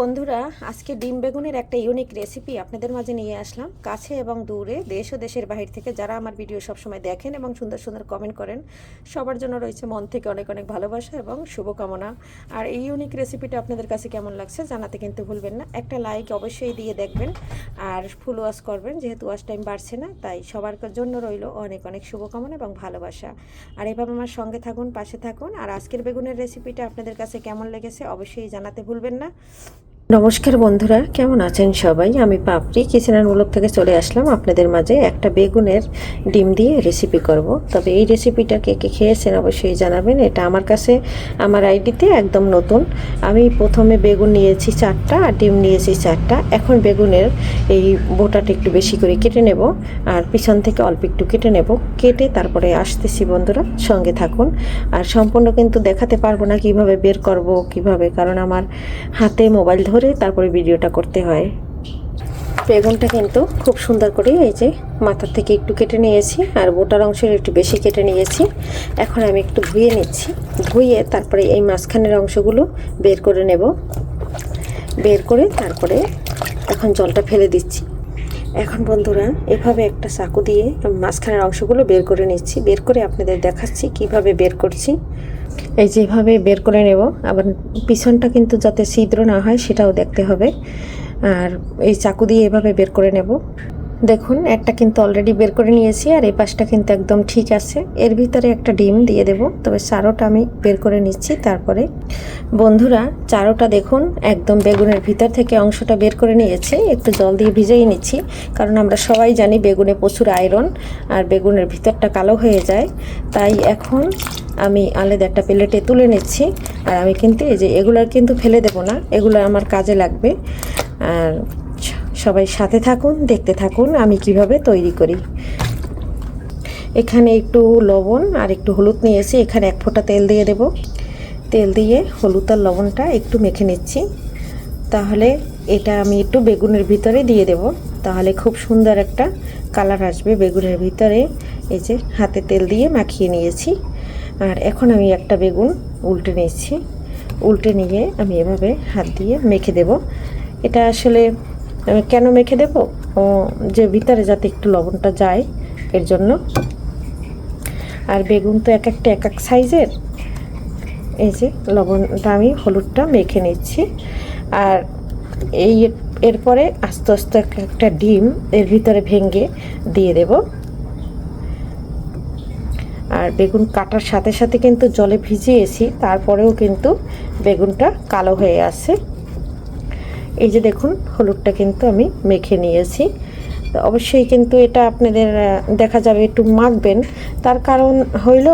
বন্ধুরা, আজকে ডিম বেগুনের একটা ইউনিক রেসিপি আপনাদের মাঝে নিয়ে আসলাম। কাছে এবং দূরে, দেশ ও দেশের বাহির থেকে যারা আমার ভিডিও সবসময় দেখেন এবং সুন্দর সুন্দর কমেন্ট করেন, সবার জন্য রয়েছে মন থেকে অনেক অনেক ভালোবাসা এবং শুভকামনা। আর এই ইউনিক রেসিপিটা আপনাদের কাছে কেমন লাগছে জানাতে কিন্তু ভুলবেন না। একটা লাইক অবশ্যই দিয়ে দেখবেন আর ফুল ওয়াশ করবেন, যেহেতু ওয়াশ টাইম বাড়ছে না, তাই সবার জন্য রইল অনেক অনেক শুভকামনা এবং ভালোবাসা। আর এভাবে আমার সঙ্গে থাকুন, পাশে থাকুন। আর আজকের বেগুনের রেসিপিটা আপনাদের কাছে কেমন লেগেছে অবশ্যই জানাতে ভুলবেন না। নমস্কার বন্ধুরা, কেমন আছেন সবাই? আমি পাপড়ি কিচেনার মূলক থেকে চলে আসলাম। আপনাদের মাঝে একটা বেগুনের ডিম দিয়ে রেসিপি করব। তবে এই রেসিপিটা কে কে খেয়েছেন অবশ্যই জানাবেন। এটা আমার কাছে, আমার আইডিতে একদম নতুন। আমি প্রথমে বেগুন নিয়েছি চারটা আর ডিম নিয়েছি চারটা। এখন বেগুনের এই বোটাটা একটু বেশি করে কেটে নেব আর পিছন থেকে অল্প একটু কেটে নেব। কেটে তারপরে আসতেছি বন্ধুরা, সঙ্গে থাকুন। আর সম্পূর্ণ কিন্তু দেখাতে পারব না কীভাবে বের করব, কীভাবে, কারণ আমার হাতে মোবাইল ধরে তারপরে ভিডিওটা করতে হয়। বেগুনটা কিন্তু খুব সুন্দর করে এই যে মাথার থেকে একটু কেটে নিয়েছি আর বোটার অংশের একটু বেশি কেটে নিয়েছি। এখন আমি একটু ধুয়ে নিচ্ছি। ধুয়ে তারপরে এই মাঝখানের অংশগুলো বের করে নেব। বের করে তারপরে এখন জলটা ফেলে দিচ্ছি। এখন বন্ধুরা, এভাবে একটা চাকু দিয়ে মাঝখানের অংশগুলো বের করে নিচ্ছি। বের করে আপনাদের দেখাচ্ছি কীভাবে বের করছি। এই যেভাবে বের করে নেব। আবার পিছনটা কিন্তু যাতে ছিদ্র না হয়, সেটাও দেখতে হবে। আর এই চাকু দিয়ে এভাবে বের করে নেব। দেখুন, একটা কিন্তু অলরেডি বের করে নিয়েছি আর এই পাশটা কিন্তু একদম ঠিক আছে। এর ভিতরে একটা ডিম দিয়ে দেব, তবে চারোটা আমি বের করে নিচ্ছি। তারপরে বন্ধুরা, চারোটা দেখুন, একদম বেগুনের ভিতর থেকে অংশটা বের করে নিয়েছে। একটু জল দিয়ে ভিজিয়ে নিচ্ছি, কারণ আমরা সবাই জানি বেগুনে প্রচুর আয়রন আর বেগুনের ভিতরটা কালো হয়ে যায়। তাই এখন আমি আলাদা একটা প্লেটে তুলে নিচ্ছি। আর আমি কিন্তু এই যে এগুলোর কিন্তু ফেলে দেব না, এগুলো আমার কাজে লাগবে। আর সবাই সাথে থাকুন, দেখতে থাকুন, আমি কীভাবে তৈরি করি। এখানে একটু লবণ আর একটু হলুদ নিয়েছি, এখানে এক ফোঁটা তেল দিয়ে দেব। তেল দিয়ে হলুদ আর লবণটা একটু মেখে নিচ্ছি। তাহলে এটা আমি একটু বেগুনের ভিতরে দিয়ে দেব। তাহলে খুব সুন্দর একটা কালার আসবে বেগুনের ভিতরে। এই যে হাতে তেল দিয়ে মাখিয়ে নিয়েছি। আর এখন আমি একটা বেগুন উল্টে নিচ্ছি। উল্টে নিয়ে আমি এভাবে হাত দিয়ে মেখে দেব। এটা আসলে কেন মেখে দেব? ও, যে ভিতরে যাতে একটু লবণটা যায়, এর জন্য। আর বেগুন তো এক একটা, এক এক সাইজের। এই যে, লবণটা আমি, হলুদটা মেখে নিচ্ছি। আর এই এরপরে আস্তে আস্তে একটা ডিম এর ভিতরে ভেঙে দিয়ে দেব। আর বেগুন কাটার সাথে সাথে কিন্তু জলে ভিজিয়েছি, তারপরেও কিন্তু বেগুনটা কালো হয়ে আছে। এই যে দেখুন, হলুদটা কিন্তু আমি মেখে নিয়েছি। তো অবশ্যই কিন্তু এটা আপনাদের দেখা যাবে একটু মাখবেন। তার কারণ হইল,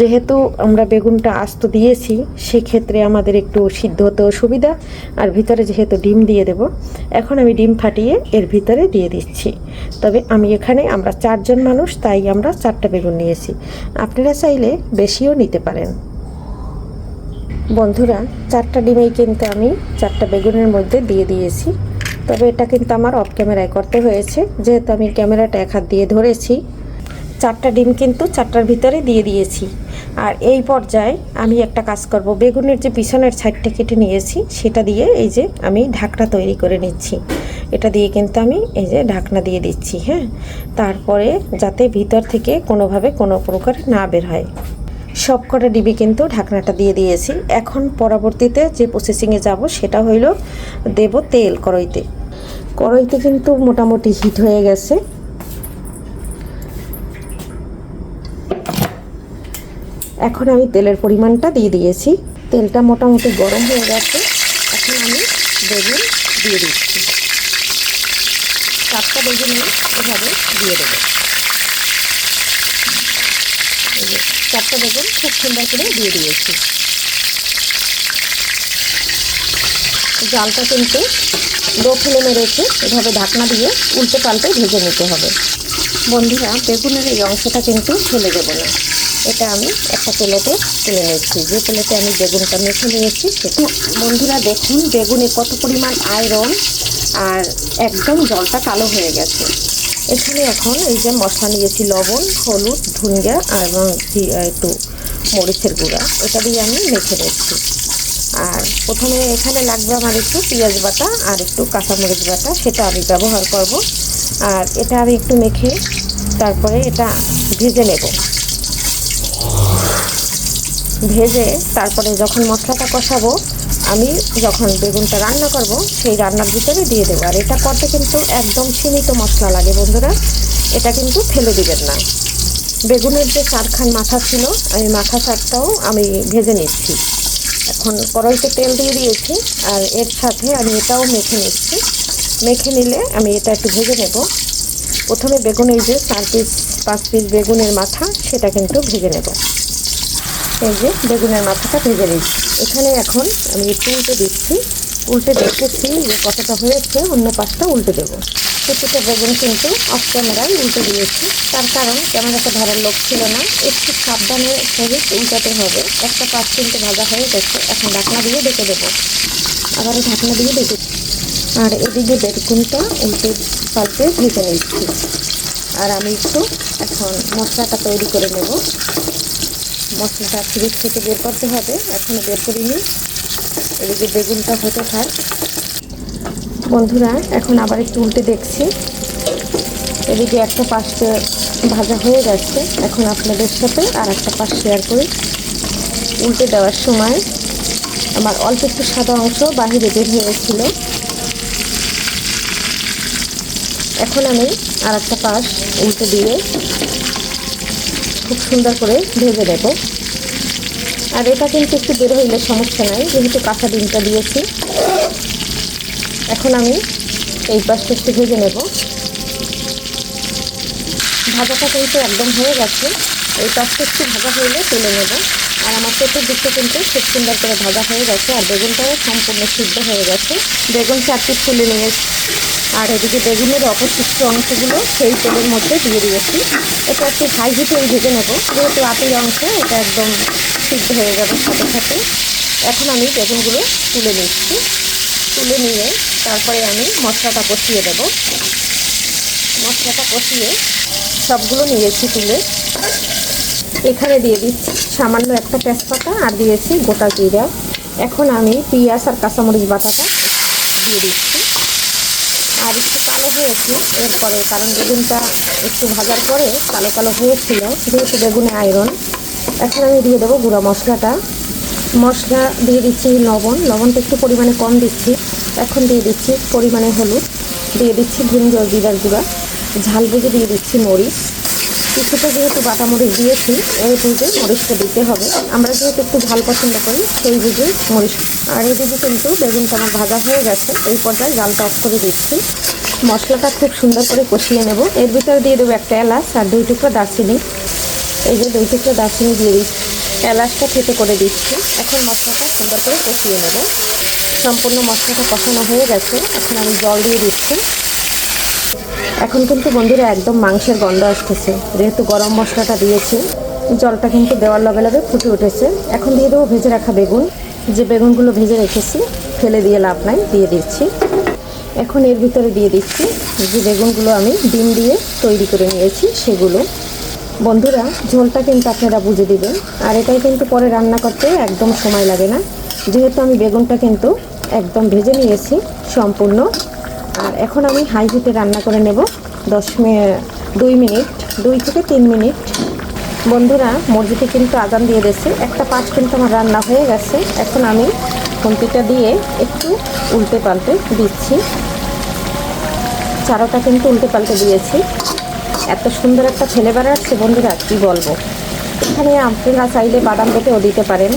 যেহেতু আমরা বেগুনটা আস্ত দিয়েছি, সেক্ষেত্রে আমাদের একটু সিদ্ধ হতেও সুবিধা আর ভিতরে যেহেতু ডিম দিয়ে দেব, এখন আমি ডিম ফাটিয়ে এর ভিতরে দিয়ে দিচ্ছি। তবে আমি এখানে, আমরা চারজন মানুষ, তাই আমরা চারটা বেগুন নিয়েছি। আপনারা চাইলে বেশিও নিতে পারেন। বন্ধুরা, চারটা ডিমেই কিন্তু আমি চারটা বেগুনের মধ্যে দিয়ে দিয়েছি। তবে এটা কিন্তু আমার অফ ক্যামেরায় করতে হয়েছে। যেহেতু আমি ক্যামেরাটা এক হাত দিয়ে ধরেছি, চারটা ডিম কিন্তু চারটার ভিতরে দিয়ে দিয়েছি। আর এই পর্যায়ে আমি একটা কাজ করব, বেগুনের যে পিছনের সাইডটা কেটে নিয়েছি, সেটা দিয়ে এই যে আমি ঢাকনা তৈরি করে নিচ্ছি। এটা দিয়ে কিন্তু আমি এই যে ঢাকনা দিয়ে দিচ্ছি হ্যাঁ? তারপরে যাতে ভিতর থেকে কোনোভাবে কোনো প্রকার না বের হয়। সব কটা ডিবি কিন্তু ঢাকনাটা দিয়ে দিয়েছি। এখন পরবর্তীতে যে প্রসেসিংয়ে যাব সেটা হইল দেব তেল কড়াইতে। কড়াইতে কিন্তু মোটামুটি হিট হয়ে গেছে। এখন আমি তেলের পরিমাণটা দিয়ে দিয়েছি। তেলটা মোটামুটি গরম হয়ে গেছে। এখন আমি বেগুন দিয়ে দিচ্ছি। চারটা বেগুন এভাবে দিয়ে দেবো। চারটা বেগুন খুব সুন্দর করে দিয়ে দিয়েছি। জালটা কিন্তু লো ফ্লেমে রেখে এভাবে ঢাকনা দিয়ে উল্টে পাল্টে ভেজে নিতে হবে। বন্ধুরা, বেগুনের এই অংশটা কিন্তু ফেলে দেবো না। এটা আমি একটা প্লেটে তুলে নিচ্ছি। যে প্লেটে আমি বেগুনটা মেখে নিয়েছি, সেটা বন্ধুরা, দেখুন, বেগুনে কত পরিমাণ আয়রন, আর একদম জলটা কালো হয়ে গেছে। এখানে এখন এই যে মশলা নিয়েছি লবণ, হলুদ, ধনিয়া এবং একটু মরিচের গুঁড়া। এটা দিয়ে আমি মেখে নিচ্ছি। আর প্রথমে এখানে লাগবে আমার একটু পেঁয়াজ বাটা আর একটু কাঁচামরিচ বাটা, সেটা আমি ব্যবহার করব। আর এটা আমি একটু মেখে তারপরে এটা ভেজে নেব। ভেজে তারপরে যখন মশলাটা কষাবো আমি যখন বেগুনটা রান্না করব, সেই রান্নার ভিতরে দিয়ে দেবো। আর এটা করতে কিন্তু একদম সীমিত মশলা লাগে বন্ধুরা। এটা কিন্তু ফেলে দিবেন না। বেগুনের যে চারখান মাথা ছিল আমি মাথা চারটাও আমি ভেজে নিচ্ছি। এখন কড়াইতে তেল দিয়ে দিয়েছি, আর এর সাথে আমি এটাও মেখে নিচ্ছি। মেখে নিলে আমি এটা একটু ভেজে নেব। প্রথমে বেগুনের যে চার পিস পাঁচ পিস বেগুনের মাথা, সেটা কিন্তু ভেজে নেব। এই যে বেগুনের মাথাটা ভেজে নিচ্ছি। এখানে এখন আমি একটু উল্টে দিচ্ছি। উল্টে দেখতেছি যে কতটা হয়েছে, অন্য পাশটা উল্টে দেবো। প্রতিটা বেগুন কিন্তু অফ ক্যামেরায় উল্টে দিয়েছি। তার কারণ ক্যামেরাটা ধরার লোক ছিল না। একটু সাবধানে সহিত উল্টাতে হবে। একটা পাশ কিন্তু ভাজা হয়ে গেছে। এখন ঢাকনা দিয়ে ডেকে দেবো। আবার ঢাকনা দিয়ে ডেকে আর এদিকে বেগুনটা উল্টে পাল্টে ভেজে নিচ্ছি। আর আমি একটু এখন মশলাটা তৈরি করে নেব। মশলাটা ফ্রিজ থেকে বের করতে হবে। এখনও বের করিনি। এদিকে বেগুনটা হতে থাক। বন্ধুরা, এখন আবার একটু উল্টে দেখছি। এদিকে একটা পাশে ভাজা হয়ে গেছে। এখন আপনাদের সাথে আর একটা পাশ শেয়ার করি। উল্টে দেওয়ার সময় আমার অল্প একটু সাদা অংশ বাহিরে বের হয়েছিল এখন আমি আর একটা পাশ উল্টে দিয়ে খুব সুন্দর করে ভেজে নেব। আর এটা কিন্তু একটু বের হইলে সমস্যা নাই, যেহেতু কাঁচা ডিমটা দিয়েছি। এখন আমি এই পাশটা একটু ভেজে নেব। ভাজাটা কিন্তু একদম হয়ে গেছে। এই পাশটা একটু ভাজা হইলে তুলে নেব। আর আমার পেটের দিকটা কিন্তু খুব সুন্দর করে ভাজা হয়ে গেছে, আর বেগুনটাও সম্পূর্ণ সিদ্ধ হয়ে গেছে। বেগুন চারটি তুলে নিয়ে আর এদিকে বেগুনের অপশিষ্ট অংশগুলো সেই তেলের মধ্যে দিয়ে দিয়েছি। এটা একটু হাই হিটে ভেজে নেব। যেহেতু আটির অংশ, এটা একদম সিদ্ধ হয়ে যাবে সাথে সাথে। এখন আমি বেগুনগুলো তুলে নিচ্ছি। তুলে নিয়ে তারপরে আমি মশলাটা কষিয়ে দেব। মশলাটা কষিয়ে সবগুলো নিয়েছি তুলে। এখানে দিয়ে দিচ্ছি সামান্য একটা তেজপাতা আর দিয়েছি গোটা জিরা। এখন আমি পেঁয়াজ আর কাঁচামরিচ বাটাটা দিয়ে দিচ্ছি। আর একটু কালো হয়েছে, এরপরে কারণ বেগুনটা একটু ভাজার পরে কালো কালো হয়েছিল, যেহেতু বেগুনে আয়রন এখন আমি দিয়ে দেবো গুঁড়া মশলাটা। মশলা দিয়ে দিচ্ছি লবণ, লবণটা একটু পরিমাণে কম দিচ্ছি। এখন দিয়ে দিচ্ছি পরিমাণে হলুদ, দিয়ে দিচ্ছি ভিনজল জিরার গুঁড়া, ঝাল ভেজে দিয়ে দিচ্ছি মরিচ। কিছুটা যেহেতু বাটা মরিচ দিয়েছি, এই বুঝে মরিচটা দিতে হবে। আমরা যেহেতু একটু ঝাল পছন্দ করি, সেই বুঝে মরিচ। আর এদিকে কিন্তু বেগুনটা আমার ভাজা হয়ে গেছে। এই পর্যায়ে জালটা অফ করে দিচ্ছি। মশলাটা খুব সুন্দর করে কষিয়ে নেব। এর ভিতরে দিয়ে দেবো একটা এলাচ আর দুই টুকরো দারচিনি। এই যে দুই টুকরো দারচিনি দিয়ে দিচ্ছি। এলাচটা থেতে করে দিচ্ছি। এখন মশলাটা সুন্দর করে কষিয়ে নেব। সম্পূর্ণ মশলাটা কষানো হয়ে গেছে। এখন আমি জল দিয়ে দিচ্ছি। এখন কিন্তু বন্ধুরা একদম মাংসের গন্ধ আসতেছে। যেহেতু গরম মশলাটা দিয়েছি, জলটা কিন্তু দেওয়ার লগে লগে ফুটে উঠেছে। এখন দিয়ে দেবো ভেজে রাখা বেগুন। যে বেগুনগুলো ভেজে রেখেছি, ফেলে দিয়ে লাভ নাই, দিয়ে দিচ্ছি। এখন এর ভিতরে দিয়ে দিচ্ছি যে বেগুনগুলো আমি ডিম দিয়ে তৈরি করে নিয়েছি, সেগুলো। বন্ধুরা, ঝোলটা কিন্তু আপনারা বুঝে দিবেন। আর এটাই কিন্তু পরে রান্না করতে একদম সময় লাগে না। যেহেতু আমি বেগুনটা কিন্তু একদম ভেজে নিয়েছি, সম্পূর্ণ আর এখন আমি হাই হিটে রান্না করে নেব দশ মিনিট দুই মিনিট, দুই থেকে তিন মিনিট। বন্ধুরা মুরগিটি কিন্তু আদান দিয়ে দিয়েছে। একটা পাঁচ কিন্তু আমার রান্না হয়ে গেছে। এখন আমি খুন্তিটা দিয়ে একটু উল্টে পাল্টে দিচ্ছি। চারোটা কিন্তু উল্টে পাল্টে দিয়েছি। এত সুন্দর একটা ছেলে আসছে, বন্ধুরা, কী বলব? এখানে আপনারা চাইলে বাদাম বেটেও দিতে পারেন।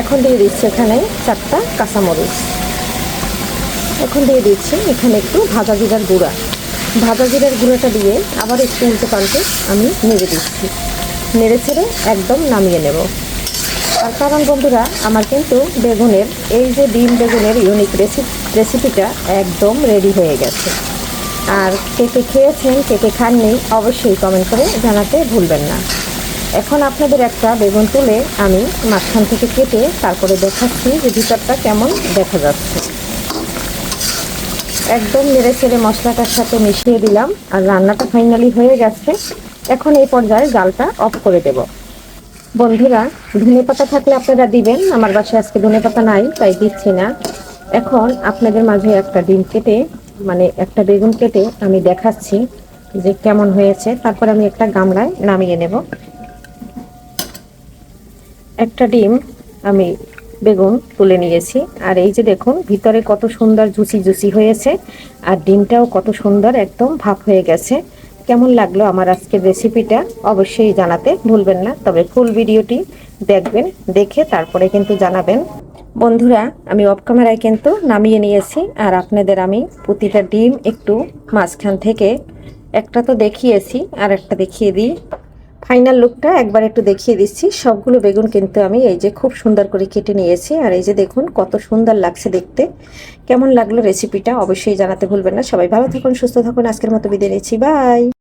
এখন দিয়ে দিচ্ছি এখানে চারটা কাঁচামরিচ। এখন দিয়ে দিচ্ছি এখানে একটু ভাজা জিরার গুঁড়া। ভাজা জিরার গুঁড়োটা দিয়ে আবার একটু উল্টে পাল্টে আমি নেড়ে দিচ্ছি। নেড়ে ছেড়ে একদম নামিয়ে নেব। তার কারণ বন্ধুরা, আমার কিন্তু বেগুনের, এই যে ডিম বেগুনের ইউনিক রেসিপি রেসিপিটা একদম রেডি হয়ে গেছে। আর কে কে খেয়েছেন, কে কে খাননি, অবশ্যই কমেন্ট করে জানাতে ভুলবেন না। এখন আপনাদের একটা বেগুন তুলে আমি মাঝখান থেকে কেটে তারপরে দেখাচ্ছি যে ভিতরটা কেমন দেখা যাচ্ছে। একদম নেড়ে ছেড়ে মশলাটার সাথে মিশিয়ে দিলাম আর রান্নাটা ফাইনালি হয়ে গেছে। এখন এই পর্যায়ে জালটা অফ করে দেব। বন্ধুরা, ধনে পাতা থাকলে আপনারা দিবেন, আমার বাসায় আজকে ধনে পাতা নাই, তাই দিচ্ছি না। এখন আপনাদের মাঝে একটা ডিম কেটে মানে একটা বেগুন কেটে আমি দেখাচ্ছি যে কেমন হয়েছে। তারপর আমি একটা গামলায় নামিয়ে নেব। একটা ডিম আমি বেগুন তুলে নিয়েছি। আর এই যে দেখুন, ভিতরে কত সুন্দর জুসি জুসি হয়েছে, আর ডিমটাও কত সুন্দর একদম ভাপ হয়ে গেছে। কেমন লাগল আমার আজকের রেসিপিটা অবশ্যই জানাতে ভুলবেন না, তবে ফুল ভিডিওটি দেখবেন, দেখে তারপরে কিন্তু জানাবেন। বন্ধুরা, আমি অফ ক্যামেরায় কিন্তু নামিয়ে নিয়েছি, আর আপনাদের আমি প্রতিটা ডিম একটু মাঝখান থেকে একটা তো দেখিয়েছি, আর একটা দেখিয়ে দিই। ফাইনাল লুকটা একবার একটু দেখিয়ে দিচ্ছি। সবগুলো বেগুন কিন্তু আমি এই যে খুব সুন্দর করে কেটে নিয়েছি। আর এই যে দেখুন, কত সুন্দর লাগছে দেখতে। কেমন লাগল রেসিপিটা অবশ্যই জানাতে ভুলবেন না। সবাই ভালো থাকুন, সুস্থ থাকুন। আজকের মতো বিদায় নিচ্ছি। বাই